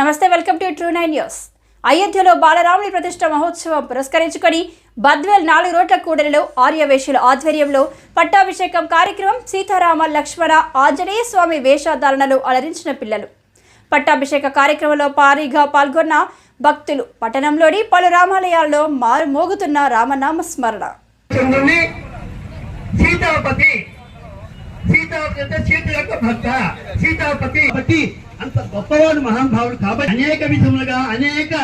నమస్తే welcome to true nine news. అయోధ్యలో బాలరాముని ప్రతిష్ట మహోత్సవం పురస్కరించుకొని బద్వేల్ నాలుగు రోడ్ల కూడలిలో ఆర్యవేషుల ఆధ్వర్యంలో పట్టాభిషేకం కార్యక్రమం సీతారామ లక్ష్మణ ఆంజనేయ స్వామి వేషధారణలు అలరించిన పిల్లలు. పట్టాభిషేక కార్యక్రమంలో భారీగా పాల్గొన్న భక్తులు పట్టణంలోని పలు రామాలయాల్లో మారు మోగుతున్న రామనామ స్మరణ సీతాపతి సీతాపతి అంటే సీత యొక్క భర్త సీతాపతి పతి అంత గొప్పవాడు మహానుభావుడు కాబట్టి అనేక విధములుగా అనేక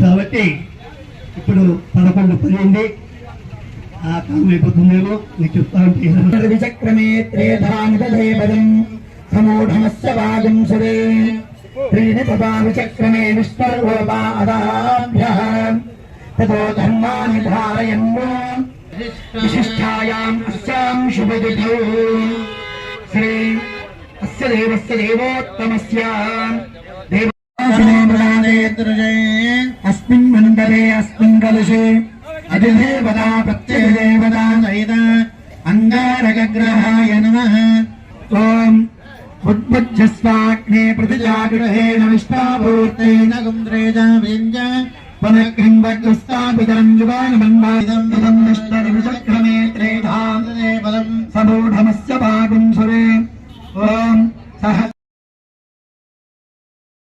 కాబట్టి ఇప్పుడు పదకొండు పదింది ఆ కాలం అయిపోతుందేమో నీకు చెప్తా ఉంటే విచక్రమే త్రేధామితదేవదం సమూఢమస్య వాగం సురే త్రీణి తదా విచక్రమే విష్ణుర్వోపాదాభ్యः తతో ధర్మాని ధారయన్ను విశిష్టాయాం అస్యాం श्री अस्य देवस्य देवोत्तमस्य अस्मिन् मण्डले अस्मिन् कलशे अधिदेवता प्रत्ययदेवता सहित अङ्गारकग्रहाय नमः ॐ उद्बुद्धस्वाग्ने प्रतिजागृहेण विष्टाभूर्तेन गुन्द्रेण विञ्ज पुनः कृम्बग्रस्तापितरम् जुगानमन्वादम् సమూఢమస్య పాగుంసురే ఓం సహ